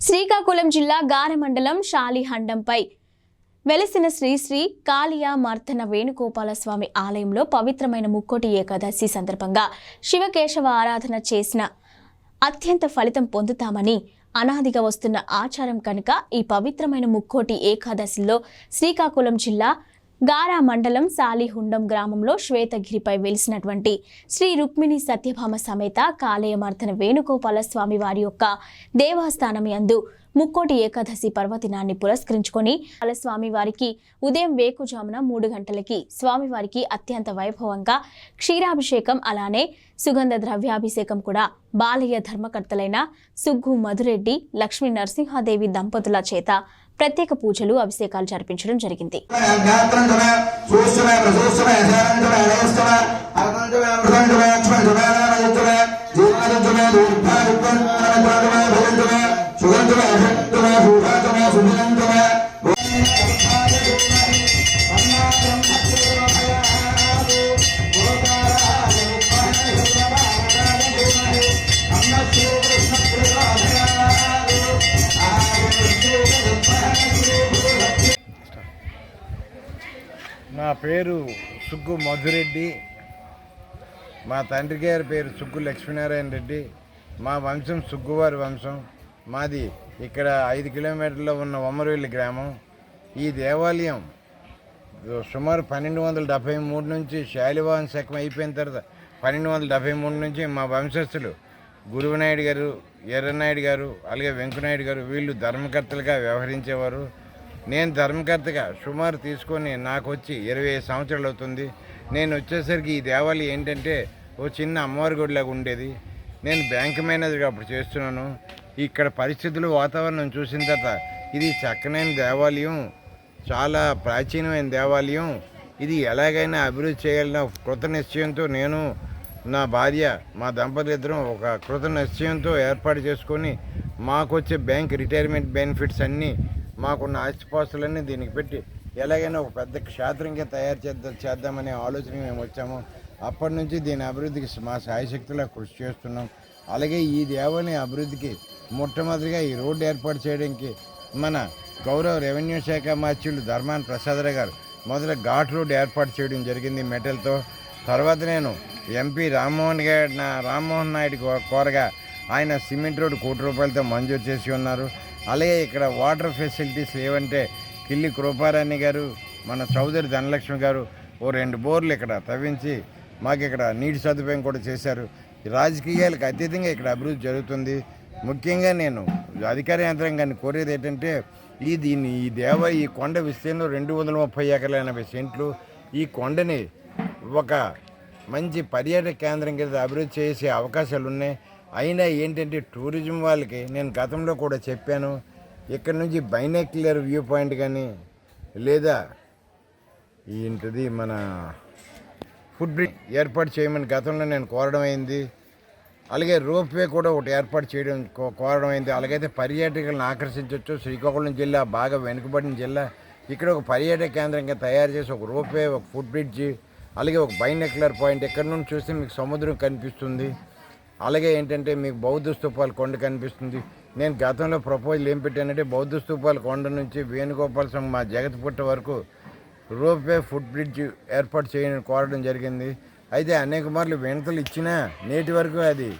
శ్రీకాకుళం జిల్లా గారమండలం షాలిహండంపై వెలసిన శ్రీ శ్రీ కాళియా మర్దన వేణుగోపాల స్వామి ఆలయంలో పవిత్రమైన ముక్కోటి ఏకాదశి సందర్భంగా శివకేశవ ఆరాధన చేసిన అత్యంత ఫలితం పొందుతామని అనాదిగా వస్తున్న ఆచారం కనుక ఈ పవిత్రమైన ముక్కోటి ఏకాదశిలో శ్రీకాకుళం జిల్లా గారా మండలం సాలిహుండం గ్రామంలో శ్వేతగిరిపై వెలిసినటువంటి శ్రీ రుక్మిణి సత్యభామ సమేత కాలేయమర్ధన వేణుగోపాల స్వామి వారి యొక్క దేవస్థానం యందు ముక్కోటి ఏకాదశి పర్వదినాన్ని పురస్కరించుకొని స్వామి వారికి ఉదయం వేకుజామున మూడు గంటలకి స్వామివారికి అత్యంత వైభవంగా క్షీరాభిషేకం అలానే సుగంధ ద్రవ్యాభిషేకం కూడా బాలయ్య ధర్మకర్తలైన సుగ్గు మధురెడ్డి లక్ష్మీ నరసింహాదేవి దంపతుల చేత ప్రత్యేక పూజలు అభిషేకాలు జరిపించడం జరిగింది. నా పేరు సుగ్గు మధురెడ్డి. మా తండ్రి గారి పేరు సుగ్గు లక్ష్మీనారాయణ రెడ్డి. మా వంశం సుగ్గువారి వంశం. మాది ఇక్కడ ఐదు కిలోమీటర్లో ఉన్న ఉమ్మరవెల్లి గ్రామం. ఈ దేవాలయం సుమారు పన్నెండు వందల డెబ్భై మూడు నుంచి శాలివాహన శకం అయిపోయిన తర్వాత పన్నెండు వందల డెబ్భై మూడు నుంచి మా వంశస్థులు గురువునాయుడు గారు ఎర్రనాయుడు గారు అలాగే వెంకనాయుడు గారు వీళ్ళు ధర్మకర్తలుగా వ్యవహరించేవారు. నేను ధర్మకర్తగా సుమారు తీసుకొని నాకు వచ్చి ఇరవై ఐదు సంవత్సరాలు అవుతుంది. నేను వచ్చేసరికి ఈ దేవాలయం ఏంటంటే ఓ చిన్న అమ్మవారి గుడిలాగా ఉండేది. నేను బ్యాంక్ మేనేజర్గా అప్పుడు చేస్తున్నాను. ఇక్కడ పరిస్థితులు వాతావరణం చూసిన తర్వాత ఇది చక్కనైన దేవాలయం చాలా ప్రాచీనమైన దేవాలయం. ఇది ఎలాగైనా అభివృద్ధి చేయాలన్న కృత నిశ్చయంతో నేను నా భార్య మా దంపతులు ఇద్దరం ఒక కృత నిశ్చయంతో ఏర్పాటు చేసుకొని మాకు వచ్చే బ్యాంక్ రిటైర్మెంట్ బెనిఫిట్స్ అన్నీ మాకున్న ఆస్తిపాస్తులన్నీ దీనికి పెట్టి ఎలాగైనా ఒక పెద్ద క్షేత్రంగా తయారు చేద్దాం చేద్దామనే ఆలోచన మేము వచ్చాము. అప్పటి నుంచి దీని అభివృద్ధికి మా సాయశక్తిలా కృషి చేస్తున్నాం. అలాగే ఈ దేవాలయం అభివృద్ధికి మొట్టమొదటిగా ఈ రోడ్డు ఏర్పాటు చేయడానికి మన గౌరవ రెవెన్యూ శాఖ మార్చులు ధర్మాన్ ప్రసాదరావు గారు మొదట ఘాట్ రోడ్ ఏర్పాటు చేయడం జరిగింది మెటల్తో. తర్వాత నేను ఎంపీ రామ్మోహన్ గారు నా రామ్మోహన్ నాయుడు కో- కోరగా ఆయన సిమెంట్ రోడ్డు కోటి రూపాయలతో మంజూరు చేసి ఉన్నారు. అలాగే ఇక్కడ వాటర్ ఫెసిలిటీస్ ఏవంటే కిల్లి కృపారాణి గారు మన చౌదరి ధనలక్ష్మి గారు ఓ రెండు బోర్లు ఇక్కడ తవ్వించి మాకు ఇక్కడ నీటి సదుపాయం కూడా చేశారు. రాజకీయాలకు అతీతంగా ఇక్కడ అభివృద్ధి జరుగుతుంది. ముఖ్యంగా నేను అధికార యంత్రాంగాన్ని కోరేది ఏంటంటే ఈ దీన్ని ఈ దేవ ఈ కొండ విస్తీర్ణం రెండు వందల ముప్పై ఎకరాల ఎనభై సెంట్లు. ఈ కొండని ఒక మంచి పర్యాటక కేంద్రం కింద అభివృద్ధి చేసే అవకాశాలు ఉన్నాయి అయినా ఏంటంటే టూరిజం వాళ్ళకి నేను గతంలో కూడా చెప్పాను ఇక్కడ నుంచి బైనాక్యులర్ వ్యూ పాయింట్ కానీ లేదా ఏంటిది మన ఫుడ్ బ్రిడ్జ్ ఏర్పాటు చేయమని గతంలో నేను కోరడం అయింది. అలాగే రోప్వే కూడా ఒకటి ఏర్పాటు చేయడం కోరడం అయింది. అలాగైతే పర్యాటకులను ఆకర్షించవచ్చు శ్రీకాకుళం జిల్లా బాగా వెనుకబడిన జిల్లా. ఇక్కడ ఒక పర్యాటక కేంద్రంగా తయారు చేసి ఒక రోప్వే ఒక ఫుడ్ బ్రిడ్జ్ అలాగే ఒక బైనెక్యులర్ పాయింట్. ఇక్కడ నుండి చూస్తే మీకు సముద్రం కనిపిస్తుంది. అలాగే ఏంటంటే మీకు బౌద్ధ స్తూపాల కొండ కనిపిస్తుంది. నేను గతంలో ప్రపోజల్ ఏం పెట్టానంటే బౌద్ధ స్తూపాల కొండ నుంచి వేణుగోపాల స్వామి మా జగత్ పుట్ట వరకు రోప్వే ఫుట్ బ్రిడ్జ్ ఏర్పాటు చేయని కోరడం జరిగింది. అయితే అనేక మార్లు వినతలు ఇచ్చినా నేటి వరకు అది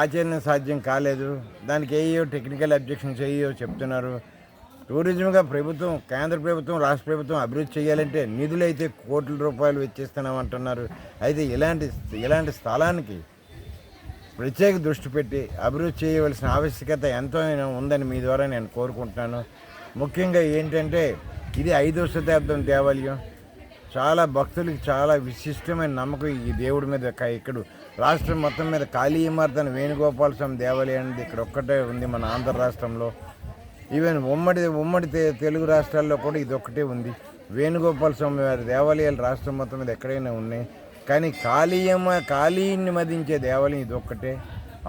ఆచరణ సాధ్యం కాలేదు. దానికి ఏయో టెక్నికల్ అబ్జెక్షన్స్ ఏయో చెప్తున్నారు. టూరిజంగా ప్రభుత్వం కేంద్ర ప్రభుత్వం రాష్ట్ర ప్రభుత్వం అభివృద్ధి చేయాలంటే నిధులు అయితే కోట్ల రూపాయలు వెచ్చిస్తున్నామంటున్నారు. అయితే ఇలాంటి ఇలాంటి స్థలానికి ప్రత్యేక దృష్టి పెట్టి అభివృద్ధి చేయవలసిన ఆవశ్యకత ఎంతో ఉందని మీ ద్వారా నేను కోరుకుంటున్నాను. ముఖ్యంగా ఏంటంటే ఇది ఐదో శతాబ్దం దేవాలయం. చాలా భక్తులకి చాలా విశిష్టమైన నమ్మకం ఈ దేవుడి మీద ఇక్కడ రాష్ట్రం మొత్తం మీద కాళీయమర్దన వేణుగోపాల స్వామి దేవాలయం అనేది ఇక్కడ ఒక్కటే ఉంది మన ఆంధ్ర రాష్ట్రంలో. ఈవెన్ ఉమ్మడి ఉమ్మడి తెలుగు రాష్ట్రాల్లో కూడా ఇది ఒక్కటే ఉంది. వేణుగోపాల స్వామి వారి దేవాలయాలు రాష్ట్రం మొత్తం మీద ఎక్కడైనా ఉన్నాయి. కానీ కాళీయమ్మ కాళీని మదించే దేవాలయం ఇది ఒక్కటే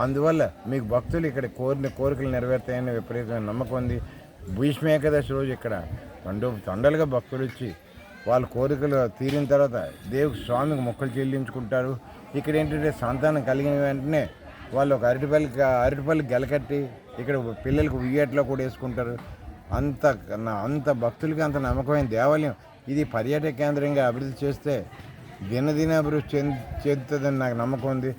అందువల్ల మీకు భక్తులు ఇక్కడ కోరిన కోరికలు నెరవేరుతాయని విపరీతమైన నమ్మకం ఉంది. భీష్మ ఏకాదశి రోజు ఇక్కడ తండు తండలుగా భక్తులు వచ్చి వాళ్ళ కోరికలు తీరిన తర్వాత దేవుడు స్వామికి మొక్కలు చెల్లించుకుంటారు. ఇక్కడ ఏంటంటే సంతానం కలిగిన వెంటనే వాళ్ళు ఒక అరటిపల్లి అరటిపల్లి గెలకట్టి ఇక్కడ పిల్లలకు ఉయ్యేట్లో కూడా వేసుకుంటారు. అంత అంత భక్తులకి అంత నమ్మకమైన దేవాలయం. ఇది పర్యాటక కేంద్రంగా అభివృద్ధి చేస్తే దినదినాభివృద్ధి చెందుతుందని నాకు నమ్మకం ఉంది.